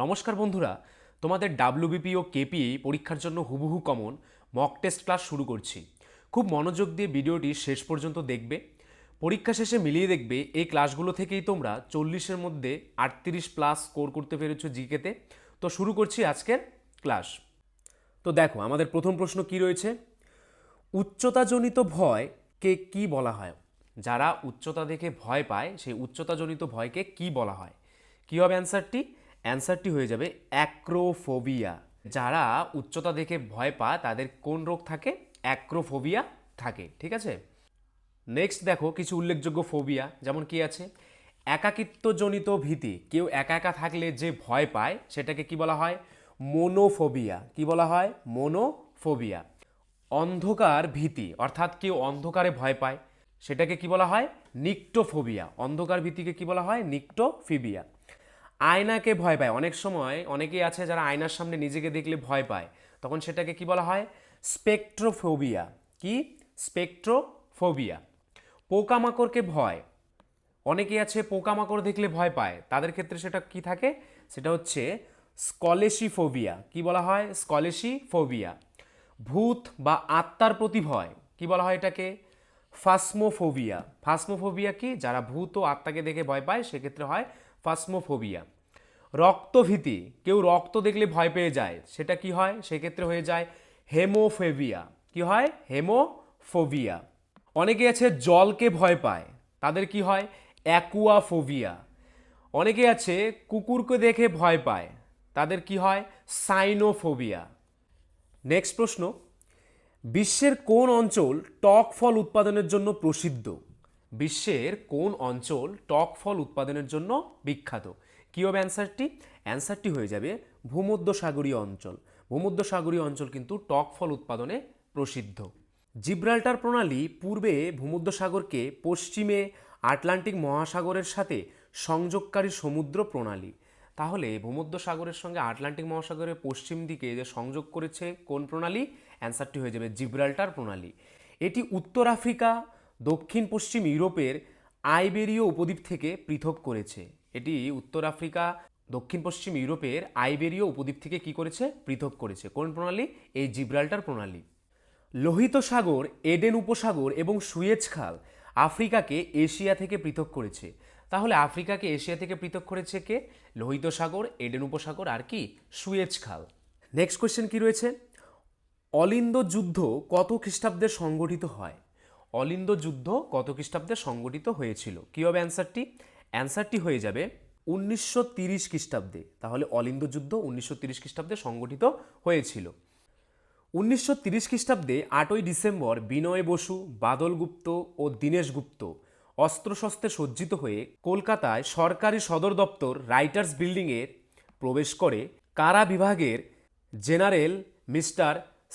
নমস্কার বন্ধুরা, তোমাদের ডাব্লিউবিপি ও কেপি পরীক্ষার জন্য হুবহু কমন মক টেস্ট ক্লাস শুরু করছি। খুব মনোযোগ দিয়ে ভিডিওটি শেষ পর্যন্ত দেখবে। পরীক্ষা শেষে মিলিয়ে দেখবে, এই ক্লাসগুলো থেকেই তোমরা চল্লিশের মধ্যে আটত্রিশ প্লাস স্কোর করতে পেরেছ জিকেতে তো। শুরু করছি আজকের ক্লাস তো দেখো, আমাদের প্রথম প্রশ্ন কি রয়েছে? উচ্চতাজনিত ভয়কে কি বলা হয়? যারা উচ্চতা দেখে ভয় পায়, সেই উচ্চতাজনিত ভয়কে কি বলা হয়? কি হবে অ্যান্সারটি অ্যান্সারটি হয়ে যাবে অ্যাক্রোফোবিয়া। যারা উচ্চতা দেখে ভয় পায়, তাদের কোন রোগ থাকে? অ্যাক্রোফোবিয়া থাকে, ঠিক আছে? নেক্সট দেখো, কিছু উল্লেখযোগ্য ফোবিয়া, যেমন কি আছে? একাকিত্বজনিত ভীতি। কেউ একা একা থাকলে যে ভয় পায়, সেটাকে কি বলা হয়? মোনোফোবিয়া। কি বলা হয়? মোনোফোবিয়া। অন্ধকার ভীতি, অর্থাৎ কেউ অন্ধকারে ভয় পায়, সেটাকে কি বলা হয়? নিক্টোফোবিয়া। অন্ধকার ভীতিকে কি বলা হয়? নিকটোফিবিয়া। আয়নাকে ভয় পায়। অনেক সময় অনেকেই আছে যারা আয়নার সামনে নিজেকে দেখলে ভয় পায়। তখন সেটাকে কি বলা হয়? স্পেকট্রোফোবিয়া। কি? স্পেকট্রোফোবিয়া। পোকামাকড়কে ভয়। অনেকেই আছে পোকামাকড় দেখলে ভয় পায়। তাদের ক্ষেত্রে সেটা কি থাকে? সেটা হচ্ছে স্কলেশিফোবিয়া। কি বলা হয়? স্কলেশিফোবিয়া। ভূত বা আত্মার প্রতি ভয়। কি বলা হয় এটাকে? ফাসমোফোবিয়া। ফাসমোফোবিয়া কি? যারা ভূত ও আত্মাকে দেখে ভয় পায়, সেক্ষেত্রে হয় ফাসমোফোবিয়া। রক্তভীতি, কেউ রক্ত দেখলে ভয় পেয়ে যায়, সেটা কি হয়? সেক্ষেত্রে হয়ে যায় হেমোফেবিয়া। কি হয়? হেমোফোবিয়া। অনেকে আছে জলকে ভয় পায়, তাদের কি হয়? অ্যাকুয়াফোবিয়া। অনেকে আছে কুকুরকে দেখে ভয় পায়, তাদের কি হয়? সাইনোফোবিয়া। নেক্সট প্রশ্ন। বিশ্বের কোন অঞ্চল টক ফল উৎপাদনের জন্য প্রসিদ্ধ? বিশ্বের কোন অঞ্চল টক ফল উৎপাদনের জন্য বিখ্যাত? কী হবে অ্যান্সারটি? অ্যান্সারটি হয়ে যাবে ভূমধ্যসাগরীয় অঞ্চল। ভূমধ্যসাগরীয় অঞ্চল কিন্তু টক ফল উৎপাদনে প্রসিদ্ধ। জিব্রাল্টার প্রণালী পূর্বে ভূমধ্যসাগরকে পশ্চিমে আটলান্টিক মহাসাগরের সাথে সংযোগকারী সমুদ্র প্রণালী। তাহলে ভূমধ্যসাগরের সঙ্গে আটলান্টিক মহাসাগরের পশ্চিম দিকে যে সংযোগ করেছে কোন প্রণালী? অ্যান্সারটি হয়ে যাবে জিব্রাল্টার প্রণালী। এটি উত্তর আফ্রিকা দক্ষিণ পশ্চিম ইউরোপের আইবেরীয় উপদ্বীপ থেকে পৃথক করেছে। এটি উত্তর আফ্রিকা দক্ষিণ পশ্চিম ইউরোপের আইবেরীয় উপদ্বীপ থেকে কি করেছে? পৃথক করেছে। কোন প্রণালী? এই জিব্রাল্টার প্রণালী। লোহিত সাগর, এডেন উপসাগর এবং সুয়েজ খাল আফ্রিকাকে এশিয়া থেকে পৃথক করেছে। তাহলে আফ্রিকাকে এশিয়া থেকে পৃথক করেছে কে? লোহিত সাগর, এডেন উপসাগর আর কি? সুয়েজ খাল। নেক্সট কোয়েশ্চেন কি রয়েছে? অলিন্দ যুদ্ধ কত খ্রিস্টাব্দে সংগঠিত হয়? অলিন্দ যুদ্ধ কত খ্রিস্টাব্দে সংগঠিত হয়েছিল? কী হবে অ্যান্সারটি? অ্যান্সারটি হয়ে যাবে উনিশশো তিরিশ খ্রিস্টাব্দে। তাহলে অলিন্দ যুদ্ধ উনিশশো তিরিশ খ্রিস্টাব্দে সংগঠিত হয়েছিল। উনিশশো তিরিশ খ্রিস্টাব্দে আটই ডিসেম্বর বিনয় বসু, বাদল গুপ্ত ও দীনেশ গুপ্ত অস্ত্রশস্ত্রে সজ্জিত হয়ে কলকাতায় সরকারি সদর দপ্তর রাইটার্স বিল্ডিংয়ের প্রবেশ করে কারা বিভাগের জেনারেল মিস্টার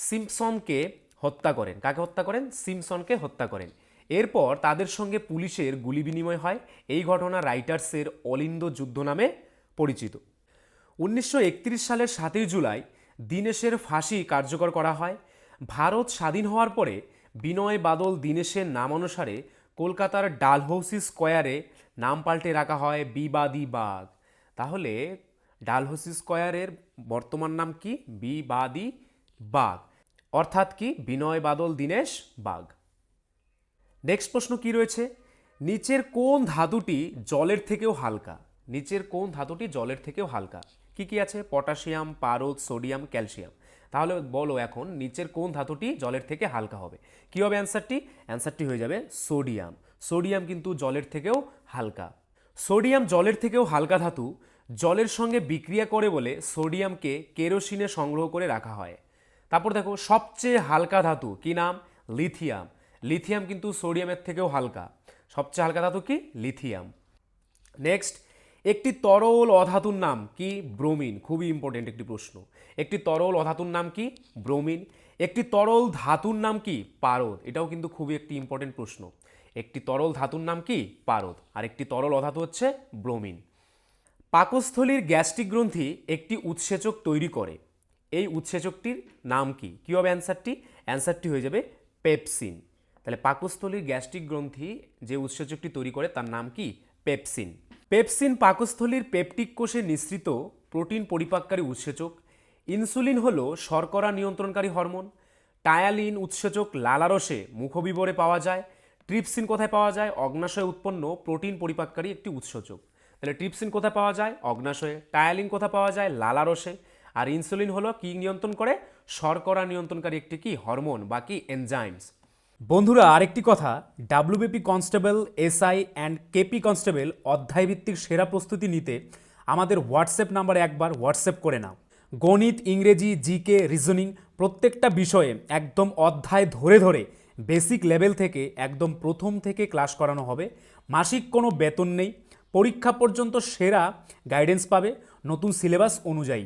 সিম্পসনকে হত্যা করেন। কাকে হত্যা করেন? সিমসনকে হত্যা করেন। এরপর তাদের সঙ্গে পুলিশের গুলি বিনিময় হয়। এই ঘটনা রাইটার্সের অলিন্দ যুদ্ধ নামে পরিচিত। উনিশশো একত্রিশ সালের সাতই জুলাই দীনেশের ফাঁসি কার্যকর করা হয়। ভারত স্বাধীন হওয়ার পরে বিনয় বাদল দীনেশের নাম অনুসারে কলকাতার ডালহৌসি স্কোয়ারে নাম পাল্টে রাখা হয় বিবাদী বাগ তাহলে ডালহৌসি স্কোয়ারের বর্তমান নাম কি? বিবাদী বাগ অর্থাৎ কি? বিনয়, বাদল, দীনেশ বাগ নেক্সট প্রশ্ন কি রয়েছে? নিচের কোন ধাতুটি জলের থেকেও হালকা? নিচের কোন ধাতুটি জলের থেকেও হালকা? কি কি আছে? পটাশিয়াম, পারদ, সোডিয়াম, ক্যালসিয়াম। তাহলে বলো এখন নিচের কোন ধাতুটি জলের থেকে হালকা হবে? কি হবে অ্যান্সারটি? অ্যান্সারটি হয়ে যাবে সোডিয়াম। সোডিয়াম কিন্তু জলের থেকেও হালকা। সোডিয়াম জলের থেকেও হালকা ধাতু জলের সঙ্গে বিক্রিয়া করে বলে সোডিয়ামকে কেরোসিনে সংগ্রহ করে রাখা হয়। তারপর দেখো, সবচেয়ে হালকা ধাতু, কি নাম? লিথিয়াম। লিথিয়াম কিন্তু সোডিয়ামের থেকেও হালকা। সবচেয়ে হালকা ধাতু কি? লিথিয়াম। নেক্সট, একটি তরল অধাতুর নাম কি? ব্রোমিন। খুবই ইম্পর্টেন্ট একটি প্রশ্ন। একটি তরল অধাতুর নাম কি? ব্রোমিন। একটি তরল ধাতুর নাম কি? পারদ। এটাও কিন্তু খুবই একটি ইম্পর্টেন্ট প্রশ্ন। একটি তরল ধাতুর নাম কি? পারদ। আর একটি তরল অধাতু হচ্ছে ব্রোমিন। পাকস্থলীর গ্যাস্ট্রিক গ্রন্থি একটি উৎসেচক তৈরি করে। এই উৎসেচকটির নাম কি? কী হবে অ্যান্সারটি? অ্যান্সারটি হয়ে যাবে পেপসিন। তাহলে পাকস্থলীর গ্যাস্ট্রিক গ্রন্থি যে উৎসেচকটি তৈরি করে তার নাম কি? পেপসিন। পেপসিন পাকস্থলীর পেপটিক কোষে নিঃসৃত প্রোটিন পরিপাককারী উৎসেচক। ইনসুলিন হলো শর্করা নিয়ন্ত্রণকারী হরমোন। টায়ালিন উৎসেচক লালারসে মুখবিবরে পাওয়া যায়। ট্রিপসিন কোথায় পাওয়া যায়? অগ্নাশয়ে উৎপন্ন প্রোটিন পরিপাককারী একটি উৎসেচক। তাহলে ট্রিপসিন কোথায় পাওয়া যায়? অগ্নাশয়ে। টায়ালিন কোথায় পাওয়া যায়? লালারসে। আর ইনসুলিন হলো কি নিয়ন্ত্রণ করে? শর্করা নিয়ন্ত্রণকারী একটি কি? হরমোন, বা কি? এনজাইমস বন্ধুরা, আরেকটি কথা WBP constable SI and KP constable অধ্যায়ভিত্তিক সেরা প্রস্তুতি নিতে আমাদের হোয়াটসঅ্যাপ নাম্বারে একবার হোয়াটসঅ্যাপ করে নাও। গণিত, ইংরেজি জিকে রিজনিং প্রত্যেকটা বিষয়ে একদম অধ্যায় ধরে ধরে বেসিক লেভেল থেকে একদম প্রথম থেকে ক্লাস করানো হবে। মাসিক কোনো বেতন নেই। পরীক্ষা পর্যন্ত সেরা গাইডেন্স পাবে। নতুন সিলেবাস অনুযায়ী।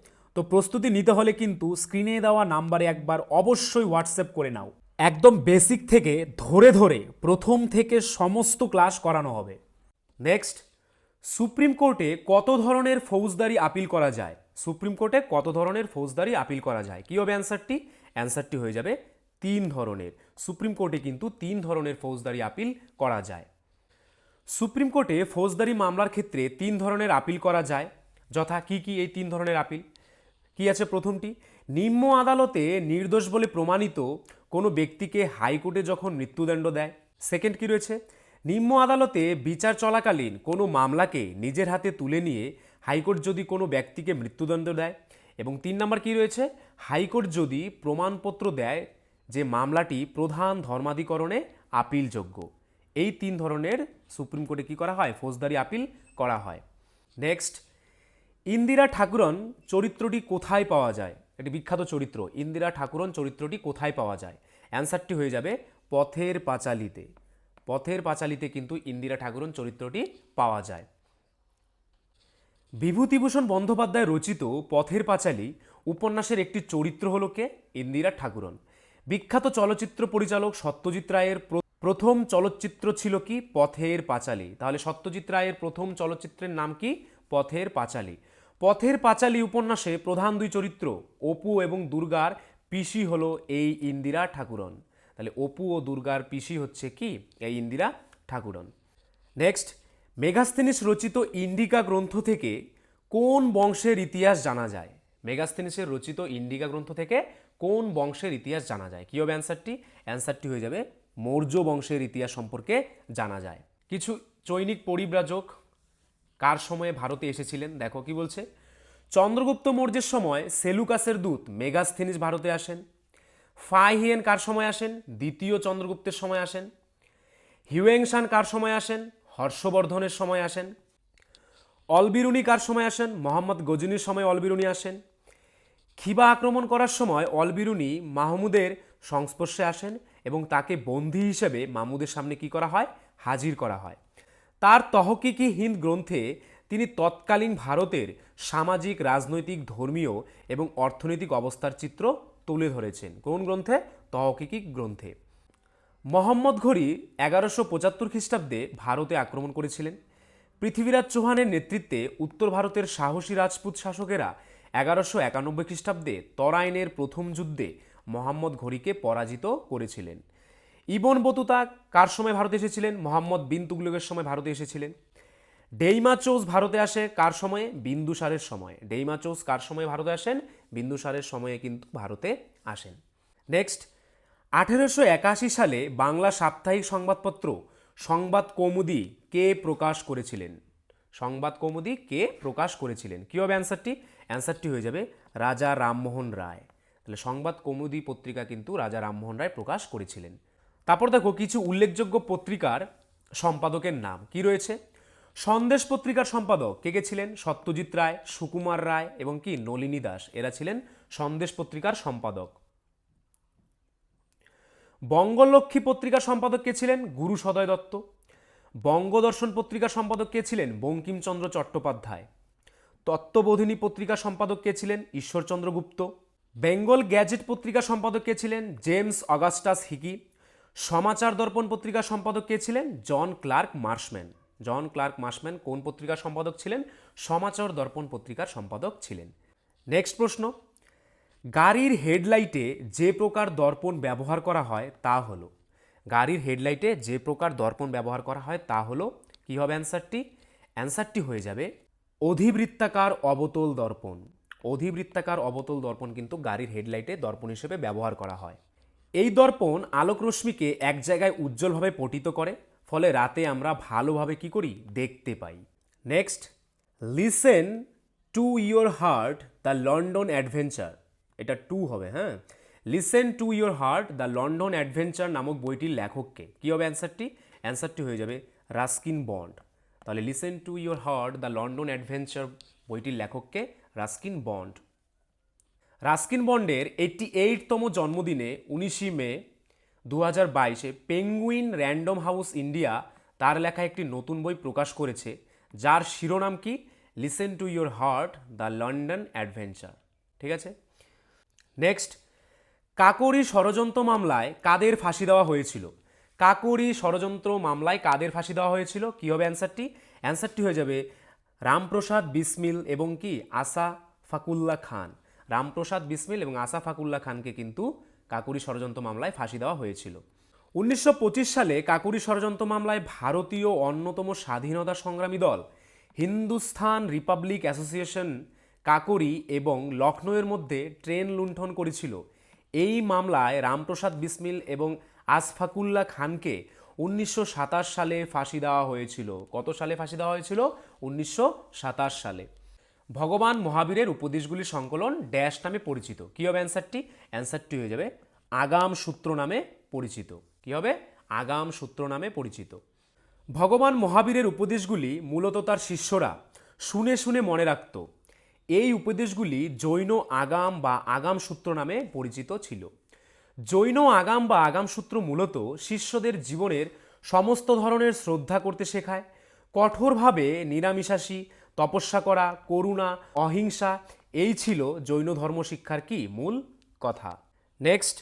তো প্রস্তুতি নিতে হলে কিন্তু স্ক্রিনে দেওয়া নাম্বারে একবার অবশ্যই হোয়াটসঅ্যাপ করে নাও। একদম বেসিক থেকে ধরে ধরে প্রথম থেকে সমস্ত ক্লাস করানো হবে। নেক্সট সুপ্রিম কোর্টে কত ধরনের ফৌজদারি আপিল করা যায়? সুপ্রিম কোর্টে কত ধরনের ফৌজদারি আপিল করা যায়? কী হবে অ্যান্সারটি অ্যান্সারটি হয়ে যাবে তিন ধরনের। সুপ্রিম কোর্টে কিন্তু তিন ধরনের ফৌজদারি আপিল করা যায়। সুপ্রিম কোর্টে ফৌজদারি মামলার ক্ষেত্রে তিন ধরনের আপিল করা যায়। যথা কি কি এই তিন ধরনের আপিল কি আছে প্রথমটি? নিম্ন আদালতে নির্দোষ বলে প্রমাণিত কোনো ব্যক্তিকে হাইকোর্টে যখন মৃত্যুদণ্ড দেয়। সেকেন্ড কি রয়েছে? নিম্ন আদালতে বিচার চলাকালীন কোনো মামলাকে নিজের হাতে তুলে নিয়ে হাইকোর্ট যদি কোনো ব্যক্তিকে মৃত্যুদণ্ড দেয়। এবং তিন নম্বর কি রয়েছে? হাইকোর্ট যদি প্রমাণপত্র দেয় যে মামলাটি প্রধান ধর্মাধিকরণে আপিলযোগ্য। এই তিন ধরনের সুপ্রিম কোর্টে কি করা হয়? ফৌজদারি আপিল করা হয়। নেক্সট ইন্দিরা ঠাকুরন চরিত্রটি কোথায় পাওয়া যায়? এটি বিখ্যাত চরিত্র। ইন্দিরা ঠাকুরন চরিত্রটি কোথায় পাওয়া যায়? অ্যান্সারটি হয়ে যাবে পথের পাঁচালিতে। পথের পাঁচালিতে কিন্তু ইন্দিরা ঠাকুরন চরিত্রটি পাওয়া যায়। বিভূতিভূষণ বন্দ্যোপাধ্যায় রচিত পথের পাঁচালী উপন্যাসের একটি চরিত্র হল কে? ইন্দিরা ঠাকুরন। বিখ্যাত চলচ্চিত্র পরিচালক সত্যজিৎ রায়ের প্রথম চলচ্চিত্র ছিল কি? পথের পাঁচালী। তাহলে সত্যজিৎ রায়ের প্রথম চলচ্চিত্রের নাম কি? পথের পাঁচালী। পথের পাঁচালী উপন্যাসে প্রধান দুই চরিত্র, অপু এবং দুর্গার পিসি হলো এই ইন্দিরা ঠাকুরন। তাহলে অপু ও দুর্গার পিসি হচ্ছে কি? এই ইন্দিরা ঠাকুরন। নেক্সট মেগাস্থেনিস রচিত ইন্ডিকা গ্রন্থ থেকে কোন বংশের ইতিহাস জানা যায়? মেগাস্থেনিসের রচিত ইন্ডিকা গ্রন্থ থেকে কোন বংশের ইতিহাস জানা যায়? কী হবে অ্যান্সারটি? অ্যান্সারটি হয়ে যাবে মৌর্য বংশের ইতিহাস সম্পর্কে জানা যায়। কিছু চৈনিক পরিব্রাজক কার সময়ে ভারতে এসেছিলেন? দেখো কি বলছে। চন্দ্রগুপ্ত মৌর্যের সময় সেলুকাসের দূত মেগাস্থেনিস ভারতে আসেন। ফাইহিয়েন কার সময় আসেন? দ্বিতীয় চন্দ্রগুপ্তের সময় আসেন। হিউয়েংশান কার সময় আসেন? হর্ষবর্ধনের সময় আসেন। অলবিরুনি কার সময় আসেন? মোহাম্মদ গজনির সময় অলবিরুনি আসেন। খিবা আক্রমণ করার সময় অলবিরুনি মাহমুদের সংস্পর্শে আসেন এবং তাকে বন্দী হিসেবে মাহমুদের সামনে কি করা হয়? হাজির করা হয়। তার তহকিকি হিন্দ গ্রন্থে তিনি তৎকালীন ভারতের সামাজিক, রাজনৈতিক, ধর্মীয় এবং অর্থনৈতিক অবস্থার চিত্র তুলে ধরেছেন। কোন গ্রন্থে? তহকিকি গ্রন্থে। মোহাম্মদ ঘড়ি এগারোশো পঁচাত্তর খ্রিস্টাব্দে ভারতে আক্রমণ করেছিলেন। পৃথিবীরাজ চৌহানের নেতৃত্বে উত্তর ভারতের সাহসী রাজপুত শাসকেরা এগারোশো একানব্বই খ্রিস্টাব্দে তরাইনের প্রথম যুদ্ধে মোহাম্মদ ঘড়িকে পরাজিত করেছিলেন। ইবন বতুতা কার সময় ভারতে এসেছিলেন? মোহাম্মদ বিন তুগলকের সময় ভারতে এসেছিলেন। ডেইমাচৌস ভারতে আসে কার সময়ে? বিন্দুসারের সময়। ডেইমাচৌস কার সময়ে ভারতে আসেন? বিন্দুসারের সময়ে কিন্তু ভারতে আসেন। নেক্সট, আঠেরোশো একাশি সালে বাংলা সাপ্তাহিক সংবাদপত্র সংবাদ কৌমুদি কে প্রকাশ করেছিলেন? সংবাদ কৌমুদি কে প্রকাশ করেছিলেন? কী হবে অ্যান্সারটি? অ্যান্সারটি হয়ে যাবে রাজা রামমোহন রায়। তাহলে সংবাদ কৌমুদি পত্রিকা কিন্তু রাজা রামমোহন রায় প্রকাশ করেছিলেন। তারপর দেখো কিছু উল্লেখযোগ্য পত্রিকার সম্পাদকের নাম। কি রয়েছে? সন্দেশ পত্রিকার সম্পাদক কে কে ছিলেন? সত্যজিৎ রায়, সুকুমার রায় এবং কি? নলিনী দাস। এরা ছিলেন সন্দেশ পত্রিকার সম্পাদক। বঙ্গলক্ষ্মী পত্রিকার সম্পাদক কে ছিলেন? গুরু সদয় দত্ত। বঙ্গদর্শন পত্রিকার সম্পাদক কে ছিলেন? বঙ্কিমচন্দ্র চট্টোপাধ্যায়। তত্ত্ববোধিনী পত্রিকার সম্পাদক কে ছিলেন? ঈশ্বরচন্দ্র গুপ্ত। বেঙ্গল গ্যাজেট পত্রিকার সম্পাদক কে ছিলেন? James Augustus Hicky. Samachar Darpan পত্রিকার সম্পাদক কে ছিলেন? John Clark Marshman. John Clark Marshman কোন পত্রিকার সম্পাদক ছিলেন? সমাচার দর্পণ পত্রিকার সম্পাদক ছিলেন। নেক্সট প্রশ্ন। গাড়ির হেডলাইটে যে প্রকার দর্পণ ব্যবহার করা হয় তা হলো। গাড়ির হেডলাইটে যে প্রকার দর্পণ ব্যবহার করা হয় তা হলো, কী হবে অ্যান্সারটি? অ্যান্সারটি হয়ে যাবে অধিবৃত্তাকার অবতল দর্পণ। অধিবৃত্তাকার অবতল দর্পণ কিন্তু গাড়ির হেডলাইটে দর্পণ হিসেবে ব্যবহার করা হয়। এই দর্পণ আলোক রশ্মিকে এক জায়গায় উজ্জ্বলভাবে পটিত করে, ফলে রাতে আমরা ভালোভাবে কি করি? দেখতে পাই। Next listen to your heart the London adventure এটা টু হবে হ্যাঁ? Listen to your heart the London adventure নামক বইটির লেখককে। কী হবে অ্যান্সারটি অ্যান্সারটি হয়ে যাবে রাস্কিন বন্ড তাহলে listen to your heart the London adventure বইটির লেখককে রাস্কিন বন্ড রাস্কিন বন্ডের এইটটি এইটতম জন্মদিনে উনিশে মে দু হাজার বাইশে পেঙ্গুইন র্যান্ডম হাউস ইন্ডিয়া তার লেখা একটি নতুন বই প্রকাশ করেছে, যার শিরোনাম কি? Listen to your heart, the London adventure. ঠিক আছে? নেক্সট, কাকরি ষড়যন্ত্র মামলায় কাদের ফাঁসি দেওয়া হয়েছিল? কাকরি ষড়যন্ত্র মামলায় কাদের ফাঁসি দেওয়া হয়েছিল? কী হবে অ্যান্সারটি? অ্যান্সারটি হয়ে যাবে রামপ্রসাদ বিসমিল এবং কি? আসা ফাকুল্লা খান। রামপ্রসাদ বিসমিল এবং আসা ফাকুল্লা খানকে কিন্তু কাকুরি ষড়যন্ত্র মামলায় ফাঁসি দেওয়া হয়েছিল। উনিশশো পঁচিশ সালে কাকুরি ষড়যন্ত্র মামলায় ভারতীয় অন্যতম স্বাধীনতা সংগ্রামী দল, হিন্দুস্থান রিপাবলিক অ্যাসোসিয়েশন, কাকরি এবং লখনৌয়ের মধ্যে ট্রেন লুণ্ঠন করেছিল। এই মামলায় রামপ্রসাদ বিসমিল এবং আসফাকুল্লা খানকে উনিশশো সাতাশ সালে ফাঁসি দেওয়া হয়েছিল। কত সালে ফাঁসি দেওয়া হয়েছিল? উনিশশো সাতাশ সালে। ভগবান মহাবীরের উপদেশগুলির সংকলন ড্যাশ নামে পরিচিত। কী হবে অ্যান্সারটি? অ্যান্সারটি হয়ে যাবে আগাম সূত্র নামে পরিচিত। কী হবে? আগাম সূত্র নামে পরিচিত। ভগবান মহাবীরের উপদেশগুলি মূলত তার শিষ্যরা শুনে শুনে মনে রাখত। এই উপদেশগুলি জৈন আগাম বা আগাম সূত্র নামে পরিচিত ছিল। জৈন আগাম বা আগাম সূত্র মূলত শিষ্যদের জীবনের সমস্ত ধরনের শ্রদ্ধা করতে শেখায়, কঠোরভাবে নিরামিষাসী তপস্যা করা, করুণা, অহিংসা, এই ছিল জৈন ধর্ম শিক্ষার কি মূল কথা। নেক্সট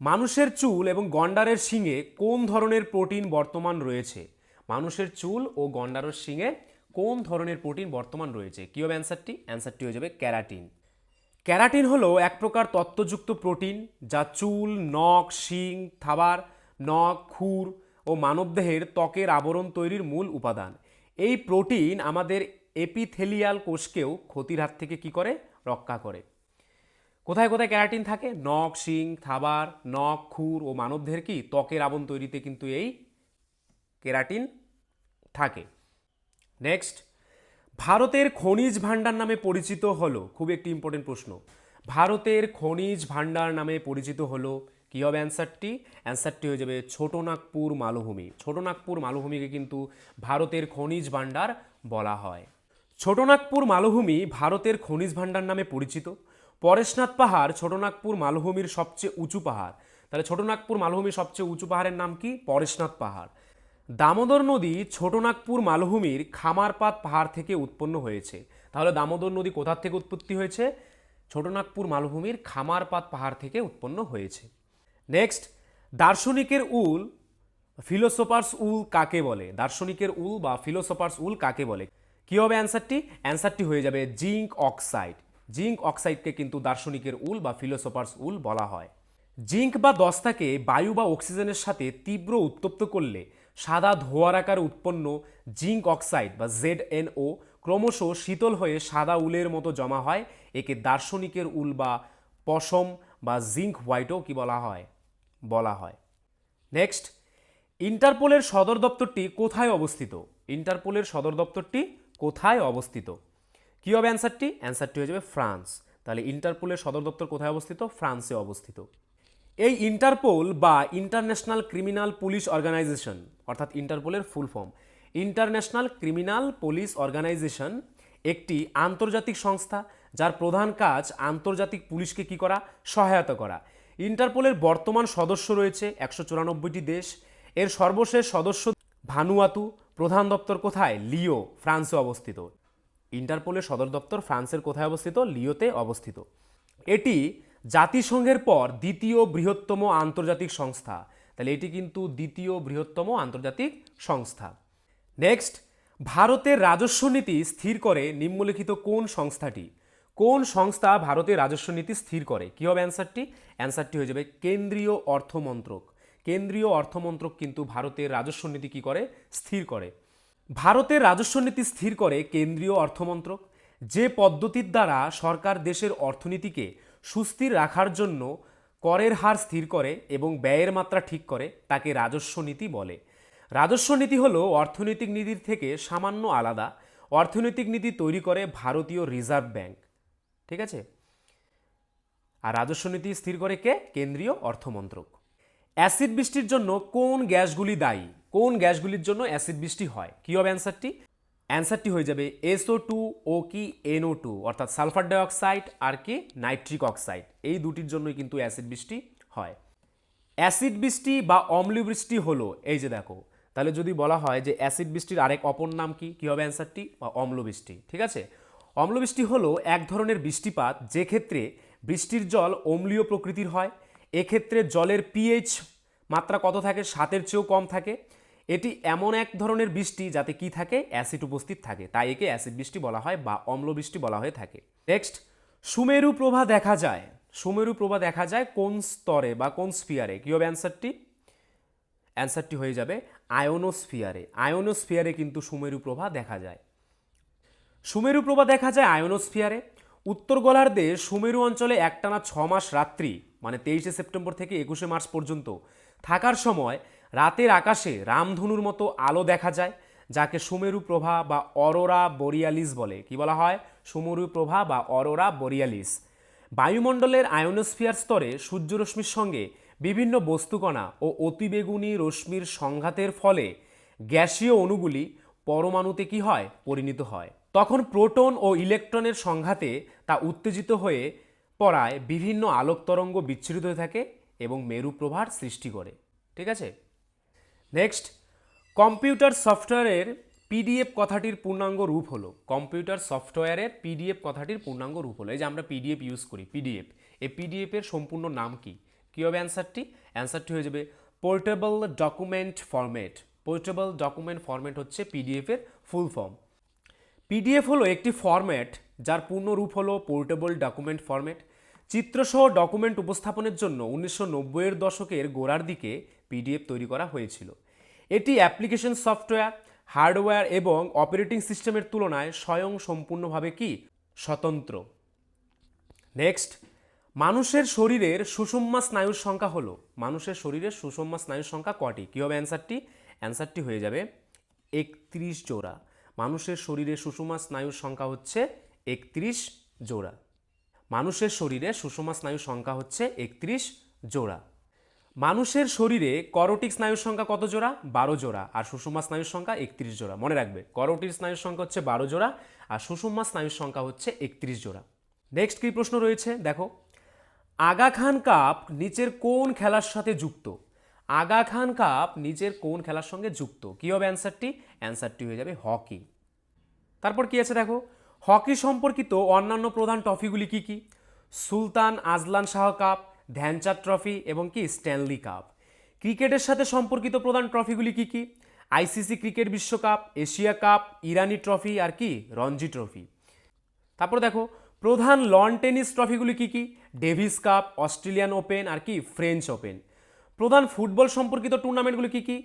মানুষের চুল এবং গন্ডারের শিঙে কোন ধরনের প্রোটিন বর্তমান রয়েছে? মানুষের চুল ও গন্ডারের শিঙে কোন ধরনের প্রোটিন বর্তমান রয়েছে? কী হবে অ্যান্সারটি? অ্যান্সারটি হয়ে যাবে ক্যারাটিন। ক্যারাটিন হলো এক প্রকার তত্ত্বযুক্ত প্রোটিন যা চুল, নখ, শিং, থাবার, নখ, খুর ও মানবদেহের ত্বকের আবরণ তৈরির মূল উপাদান। এই প্রোটিন আমাদের এপিথেলিয়াল কোষকেও ক্ষতির হাত থেকে কি করে? রক্ষা করে। কোথায় কোথায় ক্যারাটিন থাকে? নখ, শিং, থাবার, নখ, খুর ও মানবদেহের কি ত্বকের আবরণ তৈরিতে কিন্তু এই কেরাটিন থাকে। নেক্সট, ভারতের খনিজ ভাণ্ডার নামে পরিচিত হলো, খুব একটি ইম্পর্টেন্ট প্রশ্ন। ভারতের খনিজ ভাণ্ডার নামে পরিচিত হলো, কী হবে অ্যান্সারটি? অ্যান্সারটি হয়ে যাবে ছোটনাগপুর মালভূমি। ছোটনাগপুর মালভূমিকে কিন্তু ভারতের খনিজ ভাণ্ডার বলা হয়। ছোটনাগপুর মালভূমি ভারতের খনিজ ভাণ্ডার নামে পরিচিত। পরেশনাথ পাহাড় ছোটনাগপুর মালভূমির সবচেয়ে উঁচু পাহাড়। তাহলে ছোটনাগপুর মালভূমির সবচেয়ে উঁচু পাহাড়ের নাম কি? পরেশনাথ পাহাড়। দামোদর নদী ছোটনাগপুর মালভূমির খামারপাত পাহাড় থেকে উৎপন্ন হয়েছে। তাহলে দামোদর নদী কোথার থেকে উৎপত্তি হয়েছে? ছোটনাগপুর মালভূমির খামারপাত পাহাড় থেকে উৎপন্ন হয়েছে। নেক্সট দার্শনিকের উল, ফিলোসোফার্স উল কাকে বলে? দার্শনিকের উল বা ফিলোসোফার্স উল কাকে বলে? কী হবে অ্যান্সারটি? অ্যান্সারটি হয়ে যাবে জিঙ্ক অক্সাইড। জিঙ্ক অক্সাইডকে কিন্তু দার্শনিকের উল বা ফিলোসোফার্স উল বলা হয়। জিঙ্ক বা দস্তাকে বায়ু বা অক্সিজেনের সাথে তীব্র উত্তপ্ত করলে সাদা ধোয়ার আকারে উৎপন্ন জিঙ্ক অক্সাইড বা জেড ও ক্রমশ শীতল হয়ে সাদা উলের মতো জমা হয়, একে দার্শনিকের উল বা পশম বা জিঙ্ক হোয়াইটও কি বলা হয়? বলা হয়। নেক্সট, ইন্টারপোলের সদর দপ্তরটি কোথায় অবস্থিত? ইন্টারপোলের সদর দপ্তরটি কোথায় অবস্থিত? কী হবে অ্যান্সারটি? অ্যান্সারটি হয়ে যাবে ফ্রান্স। তাহলে ইন্টারপোলের সদর দপ্তর কোথায় অবস্থিত? ফ্রান্সে অবস্থিত। এই ইন্টারপোল বা ইন্টারন্যাশনাল ক্রিমিনাল পুলিশ অর্গানাইজেশন, অর্থাৎ ইন্টারপোলের full form, international criminal police organisation একটি আন্তর্জাতিক সংস্থা যার প্রধান কাজ আন্তর্জাতিক পুলিশকে কি করা? সহায়তা করা। ইন্টারপোলের বর্তমান সদস্য রয়েছে একশো চুরানব্বইটি দেশ। এর সর্বশেষ সদস্য ভানুয়াতু। প্রধান দপ্তর কোথায়? লিও, ফ্রান্সে অবস্থিত। ইন্টারপোলের সদর দপ্তর ফ্রান্সের কোথায় অবস্থিত? লিওতে অবস্থিত। এটি জাতিসংঘের পর দ্বিতীয় বৃহত্তম আন্তর্জাতিক সংস্থা। তাহলে এটি কিন্তু দ্বিতীয় বৃহত্তম আন্তর্জাতিক সংস্থা। নেক্সট, ভারতের রাজস্ব নীতি স্থির করে নিম্নলিখিত কোন সংস্থাটি? কোন সংস্থা ভারতের রাজস্ব নীতি স্থির করে? কী হবে অ্যান্সারটি? অ্যান্সারটি হয়ে যাবে কেন্দ্রীয় অর্থমন্ত্রক। কেন্দ্রীয় অর্থমন্ত্রক কিন্তু ভারতের রাজস্ব নীতি কী করে? স্থির করে। ভারতের রাজস্ব নীতি স্থির করে কেন্দ্রীয় অর্থমন্ত্রক। যে পদ্ধতির দ্বারা সরকার দেশের অর্থনীতিকে সুস্থির রাখার জন্য করের হার স্থির করে এবং ব্যয়ের মাত্রা ঠিক করে, তাকে রাজস্ব নীতি বলে। রাজস্ব নীতি হলো অর্থনৈতিক নীতির থেকে সামান্য আলাদা। অর্থনৈতিক নীতি তৈরি করে ভারতীয় রিজার্ভ ব্যাংক। ঠিক আছে? আর রাজস্ব নীতি স্থির করে কে? কেন্দ্রীয় অর্থমন্ত্রক। অ্যাসিড বৃষ্টির জন্য কোন গ্যাসগুলি দায়ী? কোন গ্যাসগুলির জন্য অ্যাসিড বৃষ্টি হয়? কী হবে অ্যান্সারটি? অ্যান্সারটি হয়ে যাবে এসও টু ও কি এনও টু, অর্থাৎ সালফার ডাইঅক্সাইড আর কি নাইট্রিক অক্সাইড। এই দুটির জন্যই কিন্তু অ্যাসিড বৃষ্টি হয়। অ্যাসিড বৃষ্টি বা অম্ল বৃষ্টি হলো, এই যে দেখো, তাহলে যদি বলা হয় যে অ্যাসিড বৃষ্টির আরেক অপর নাম কি? কী হবে অ্যান্সারটি? বা অম্ল বৃষ্টি, ঠিক আছে? অম্ল বৃষ্টি হলো এক ধরনের বৃষ্টিপাত যে ক্ষেত্রে বৃষ্টির জল অম্লীয় প্রকৃতির হয় এক্ষেত্রে জলের পিএইচ মাত্রা কত থাকে? সাতের চেয়েও কম থাকে। এটি এমন এক ধরনের বৃষ্টি যাতে কি থাকে? অ্যাসিড উপস্থিত থাকে। তাই একে অ্যাসিড বৃষ্টি বলা হয় বা অম্ল বৃষ্টি বলা হয়ে থাকে। নেক্সট, সুমেরু প্রভা দেখা যায়। সুমেরু প্রভা দেখা যায় কোন স্তরে বা কোন স্পিয়ারে কী হবে অ্যান্সারটি অ্যান্সারটি হয়ে যাবে আয়োনোস্ফিয়ারে আয়োনোস্ফিয়ারে কিন্তু সুমেরু প্রভা দেখা যায়। সুমেরু প্রভা দেখা যায় আয়োনোস্ফিয়ারে উত্তর গোলার্ধে সুমেরু অঞ্চলে একটানা ছ মাস রাত্রি মানে তেইশে সেপ্টেম্বর থেকে একুশে মার্চ পর্যন্ত। থাকার সময় রাতের আকাশে রামধনুর মতো আলো দেখা যায়, যাকে সুমেরু প্রভা বা অরোরা বরিয়ালিস বলে। কি বলা হয়? সুমেরু প্রভা বা অরোরা বরিয়ালিস। বায়ুমণ্ডলের আয়োনোস্ফিয়ার স্তরে সূর্যরশ্মির সঙ্গে বিভিন্ন বস্তুকণা ও অতিবেগুনি রশ্মির সংঘাতের ফলে গ্যাসীয় অণুগুলি পরমাণুতে কি হয়? পরিণত হয়। তখন প্রোটন ও ইলেকট্রনের সংঘাতে তা উত্তেজিত হয়ে পড়ায় বিভিন্ন আলোক তরঙ্গ বিচ্ছুরিত হয়ে থাকে এবং মেরু প্রভার সৃষ্টি করে। ঠিক আছে? নেক্সট কম্পিউটার সফটওয়্যারের পিডিএফ কথাটির পূর্ণাঙ্গ রূপ হলো। কম্পিউটার সফটওয়্যারের পিডিএফ কথাটির পূর্ণাঙ্গ রূপ হলো। এই যে আমরা পিডিএফ ইউজ করি পিডিএফ এই পিডিএফের সম্পূর্ণ নাম কি? কী হবে অ্যান্সারটি অ্যান্সারটি হয়ে যাবে portable document format portable document format হচ্ছে পিডিএফের ফুল ফর্ম পিডিএফ হলো একটি ফরম্যাট যার পূর্ণ রূপ হলো পোর্টেবল ডকুমেন্ট ফরম্যাট চিত্রসহ ডকুমেন্ট উপস্থাপনের জন্য উনিশশো নব্বইয়ের দশকের গোড়ার দিকে পিডিএফ তৈরি করা হয়েছিল। এটি অ্যাপ্লিকেশন সফটওয়্যার হার্ডওয়্যার এবং অপারেটিং সিস্টেমের তুলনায় স্বয়ং সম্পূর্ণভাবে কি? স্বতন্ত্র। নেক্সট মানুষের শরীরের সুষম্মা স্নায়ুর সংখ্যা হলো। মানুষের শরীরের সুষম্মা স্নায়ুর সংখ্যা কটি? কী হবে অ্যান্সারটি অ্যান্সারটি হয়ে যাবে একত্রিশ জোড়া। মানুষের শরীরে সুষুম্মা স্নায়ুর সংখ্যা হচ্ছে একত্রিশ জোড়া। মানুষের শরীরে সুষমা স্নায়ুর সংখ্যা হচ্ছে একত্রিশ জোড়া। মানুষের শরীরে করোটিক স্নায়ুর সংখ্যা কত জোড়া? বারো জোড়া। আর সুষমা স্নায়ুর সংখ্যা একত্রিশ জোড়া। মনে রাখবে করোটির স্নায়ুর সংখ্যা হচ্ছে বারো জোড়া আর সুষমা স্নায়ুর সংখ্যা হচ্ছে একত্রিশ জোড়া। নেক্সট কী প্রশ্ন রয়েছে? দেখো, আগা খান কাপ নিচের কোন খেলার সাথে যুক্ত? আগা খান কাপ নিজের কোন খেলার সঙ্গে যুক্ত? কী হবে অ্যান্সারটি? অ্যান্সারটি হয়ে যাবে হকি। তারপর কি আছে দেখো? হকি সম্পর্কিত অন্যান্য প্রধান ট্রফিগুলি কি কি? Sultan Azlan Shah cup, Dhyanchand trophy এবং কি স্ট্যানলি কাপ। ক্রিকেটের সাথে সম্পর্কিত প্রধান ট্রফিগুলি কি কি? আইসিসি ক্রিকেট বিশ্বকাপ, এশিয়া কাপ, ইরানি ট্রফি আর কি রঞ্জি ট্রফি। তারপর দেখো, প্রধান লন টেনিস ট্রফিগুলি কি কি? ডেভিস কাপ, অস্ট্রেলিয়ান ওপেন আর কি ফ্রেঞ্চ ওপেন। প্রধান ফুটবল সম্পর্কিত টুর্নামেন্টগুলি কি কি?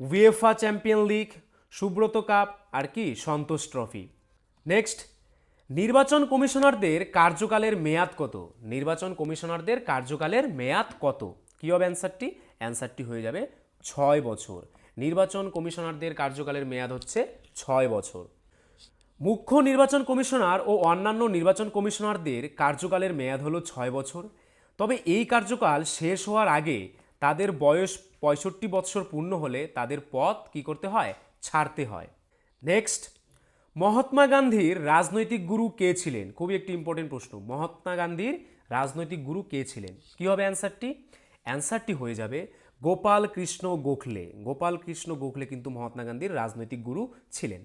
UEFA champion league Subroto cup আর কি সন্তোষ ট্রফি। নেক্সট নির্বাচন কমিশনারদের কার্যকালের মেয়াদ কত? নির্বাচন কমিশনারদের কার্যকালের মেয়াদ কত? কী হবে অ্যান্সারটি? অ্যান্সারটি হয়ে যাবে ছয় বছর। নির্বাচন কমিশনারদের কার্যকালের মেয়াদ হচ্ছে ছয় বছর। মুখ্য নির্বাচন কমিশনার ও অন্যান্য নির্বাচন কমিশনারদের কার্যকালের মেয়াদ হলো ছয় বছর। তবে এই কার্যকাল শেষ হওয়ার আগে তাদের বয়স পঁয়ষট্টি বৎসর পূর্ণ হলে তাদের পথ কি করতে হয়? ছাড়তে হয়। নেক্সট মহাত্মা গান্ধীর রাজনৈতিক গুরু কে ছিলেন? খুবই একটি ইম্পর্টেন্ট প্রশ্ন। মহাত্মা গান্ধীর রাজনৈতিক গুরু কে ছিলেন? কী হবে অ্যান্সারটি অ্যান্সারটি হয়ে যাবে গোপাল কৃষ্ণ গোখলে। গোপাল কৃষ্ণ গোখলে কিন্তু মহাত্মা গান্ধীর রাজনৈতিক গুরু ছিলেন।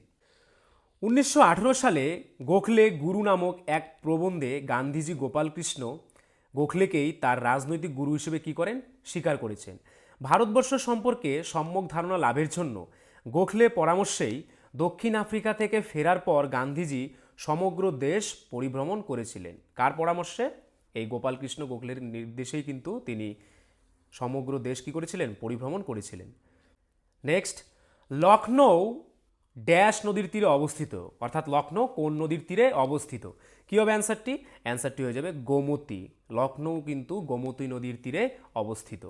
উনিশশো আঠেরো সালে গোখলে গুরু নামক এক প্রবন্ধে গান্ধীজি গোপালকৃষ্ণ গোখলেকেই তার রাজনৈতিক গুরু হিসেবে কি করেন? স্বীকার করেছেন। ভারতবর্ষ সম্পর্কে সম্যক ধারণা লাভের জন্য গোখলে পরামর্শেই দক্ষিণ আফ্রিকা থেকে ফেরার পর গান্ধীজি সমগ্র দেশ পরিভ্রমণ করেছিলেন। কার পরামর্শে? এই গোপালকৃষ্ণ গোখলের নির্দেশেই কিন্তু তিনি সমগ্র দেশ কি করেছিলেন? পরিভ্রমণ করেছিলেন। নেক্সট, লখনৌ ড্যাশ নদীর তীরে অবস্থিত। অর্থাৎ লখনৌ কোন নদীর তীরে অবস্থিত? কী হবে অ্যান্সারটি? অ্যান্সারটি হয়ে যাবে গোমতী। লখনৌ কিন্তু গোমতী নদীর তীরে অবস্থিত।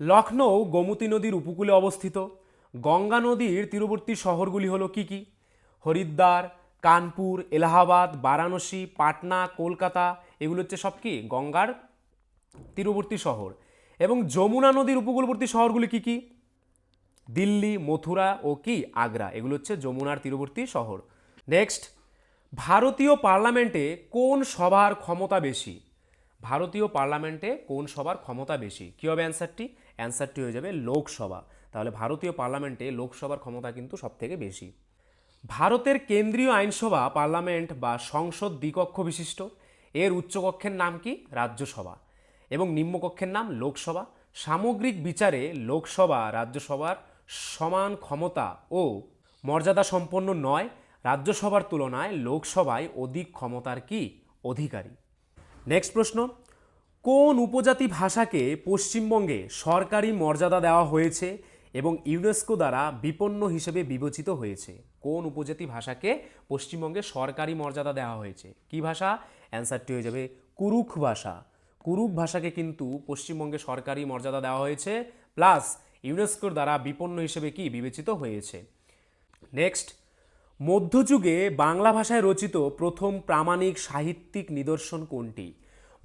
লখনৌ গোমতী নদীর উপকূলে অবস্থিত। গঙ্গা নদীর তীরবর্তী শহরগুলি হলো কি কি? হরিদ্বার, কানপুর, এলাহাবাদ, বারাণসী, পাটনা, কলকাতা, এগুলো হচ্ছে সব কি? গঙ্গার তীরবর্তী শহর। এবং যমুনা নদীর উপকূলবর্তী শহরগুলি কি কি? দিল্লি, মথুরা ও কি? আগ্রা। এগুলো হচ্ছে যমুনার তীরবর্তী শহর। নেক্সট ভারতীয় পার্লামেন্টে কোন সভার ক্ষমতা বেশি? ভারতীয় পার্লামেন্টে কোন সভার ক্ষমতা বেশি? কী হবে অ্যান্সারটি অ্যান্সারটি হয়ে যাবে লোকসভা। তাহলে ভারতীয় পার্লামেন্টে লোকসভার ক্ষমতা কিন্তু সবথেকে বেশি। ভারতের কেন্দ্রীয় আইনসভা, পার্লামেন্ট বা সংসদ দ্বিকক্ষ বিশিষ্ট। এর উচ্চকক্ষের নাম কি? রাজ্যসভা। এবং নিম্নকক্ষের নাম লোকসভা। সামগ্রিক বিচারে লোকসভা, রাজ্যসভার সমান ক্ষমতা ও মর্যাদা সম্পন্ন নয় রাজ্যসভার তুলনায় লোকসভায় অধিক ক্ষমতার কি অধিকারী? নেক্সট প্রশ্ন, কোন উপজাতি ভাষাকে পশ্চিমবঙ্গে সরকারি মর্যাদা দেওয়া হয়েছে এবং ইউনেস্কো দ্বারা বিপন্ন হিসেবে বিবেচিত হয়েছে? কোন উপজাতি ভাষাকে পশ্চিমবঙ্গে সরকারি মর্যাদা দেওয়া হয়েছে? কি ভাষা? অ্যান্সারটি হয়ে যাবে কুরুখ ভাষা। কুরুক ভাষাকে কিন্তু পশ্চিমবঙ্গে সরকারি মর্যাদা দেওয়া হয়েছে প্লাস ইউনেস্কোর দ্বারা বিপন্ন হিসেবে কি বিবেচিত হয়েছে? নেক্সট মধ্যযুগে বাংলা ভাষায় রচিত প্রথম প্রামাণিক সাহিত্যিক নিদর্শন কোনটি?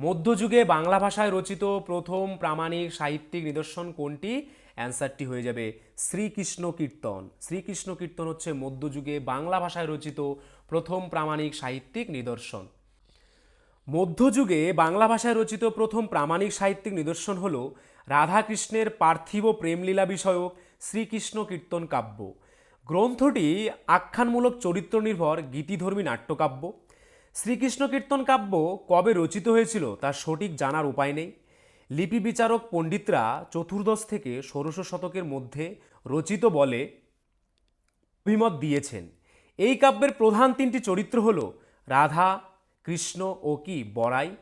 মধ্যযুগে বাংলা ভাষায় রচিত প্রথম প্রামাণিক সাহিত্যিক নিদর্শন কোনটি? অ্যান্সারটি হয়ে যাবে শ্রীকৃষ্ণ কীর্তন। শ্রীকৃষ্ণ কীর্তন হচ্ছে মধ্যযুগে বাংলা ভাষায় রচিত প্রথম প্রামাণিক সাহিত্যিক নিদর্শন। মধ্যযুগে বাংলা ভাষায় রচিত প্রথম প্রামাণিক সাহিত্যিক নিদর্শন হল রাধাকৃষ্ণের পার্থিব প্রেমলীলা বিষয়ক শ্রীকৃষ্ণ কীর্তন কাব্য। গ্রন্থটি আখ্যানমূলক চরিত্র নির্ভর গীতিধর্মী নাট্যকাব্য। শ্রীকৃষ্ণ কীর্তন কাব্য কবে রচিত হয়েছিল তার সঠিক জানার উপায় নেই। লিপি বিচারক পণ্ডিতরা চতুর্দশ থেকে ষোড়শ শতকের মধ্যে রচিত বলে অভিমত দিয়েছেন। এই কাব্যের প্রধান তিনটি চরিত্র হল রাধা কৃষ্ণ ও কি বড়াই?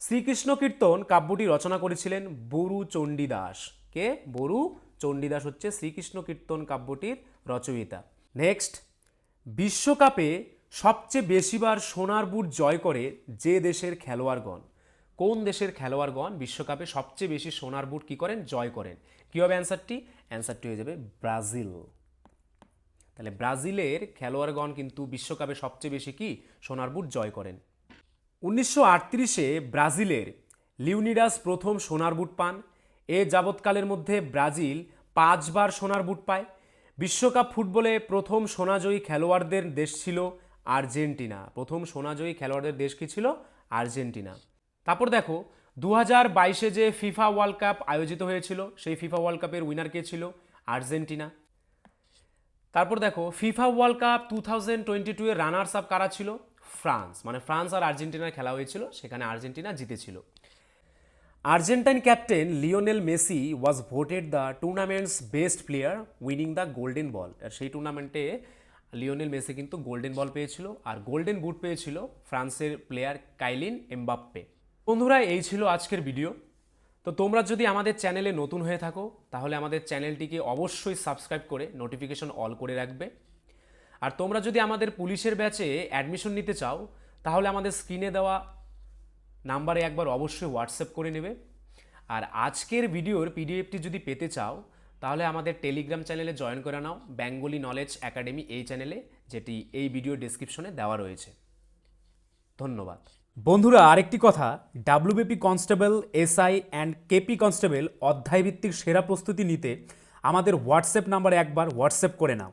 শ্রীকৃষ্ণ কীর্তন কাব্যটি রচনা করেছিলেন বরু চণ্ডীদাস। কে? বরু চণ্ডীদাস হচ্ছে শ্রীকৃষ্ণ কীর্তন কাব্যটির রচয়িতা। নেক্সট, বিশ্বকাপে সবচেয়ে বেশিবার সোনার বুট জয় করে যে দেশের খেলোয়াড়গণ? কোন দেশের খেলোয়াড়গণ বিশ্বকাপে সবচেয়ে বেশি সোনার বুট কী করেন? জয় করেন। কী হবে অ্যান্সারটি? অ্যান্সারটি হয়ে যাবে ব্রাজিল। তাহলে ব্রাজিলের খেলোয়াড়গণ কিন্তু বিশ্বকাপে সবচেয়ে বেশি কি? সোনার বুট জয় করেন। উনিশশো আটত্রিশে ব্রাজিলের লিউনিডাস প্রথম সোনার বুট পান। এ যাবৎকালের মধ্যে ব্রাজিল পাঁচবার সোনার বুট পায়। বিশ্বকাপ ফুটবলে প্রথম সোনাজয়ী খেলোয়াড়দের দেশ ছিল আর্জেন্টিনা। প্রথম সোনাজয়ী খেলোয়াড়দের দেশ কী ছিল? আর্জেন্টিনা। তারপর দেখো দু হাজার বাইশে যে ফিফা ওয়ার্ল্ড কাপ আয়োজিত হয়েছিল, সেই ফিফা ওয়ার্ল্ড কাপের উইনার কে ছিল? আর্জেন্টিনা। তারপর দেখো, FIFA world cup two thousand twenty two এর রানার্স আপ কারা ছিল? ফ্রান্স। মানে ফ্রান্স আর আর্জেন্টিনার খেলা হয়েছিল, সেখানে আর্জেন্টিনা জিতেছিল। Argentine captain Lionel Messi was voted the tournament's best player winning the golden ball আর সেই টুর্নামেন্টে লিওনেল মেসি কিন্তু গোল্ডেন বল পেয়েছিল, আর গোল্ডেন বুট পেয়েছিল ফ্রান্সের প্লেয়ার কাইলিন এমবাপ্পে। বন্ধুরা, এই ছিল আজকের ভিডিও তো তোমরা যদি আমাদের চ্যানেলে নতুন হয়ে থাকো, তাহলে আমাদের চ্যানেলটিকে অবশ্যই সাবস্ক্রাইব করে নোটিফিকেশন অল করে রাখবে। আর তোমরা যদি আমাদের পুলিশের ব্যাচে অ্যাডমিশন নিতে চাও, তাহলে আমাদের স্ক্রিনে দেওয়া নাম্বারে একবার অবশ্যই হোয়াটসঅ্যাপ করে নেবে। আর আজকের ভিডিওর পিডিএফটি যদি পেতে চাও, তাহলে আমাদের টেলিগ্রাম চ্যানেলে জয়েন করে নাও বেঙ্গলি নলেজ একাডেমি এই চ্যানেলে যেটি এই ভিডিও ডিসক্রিপশনে দেওয়া রয়েছে। ধন্যবাদ। বন্ধুরা, আরেকটি কথা WBP constable SI and KP constable অধ্যায়ভিত্তিক সেরা প্রস্তুতি নিতে আমাদের হোয়াটসঅ্যাপ নাম্বার একবার হোয়াটসঅ্যাপ করে নাও।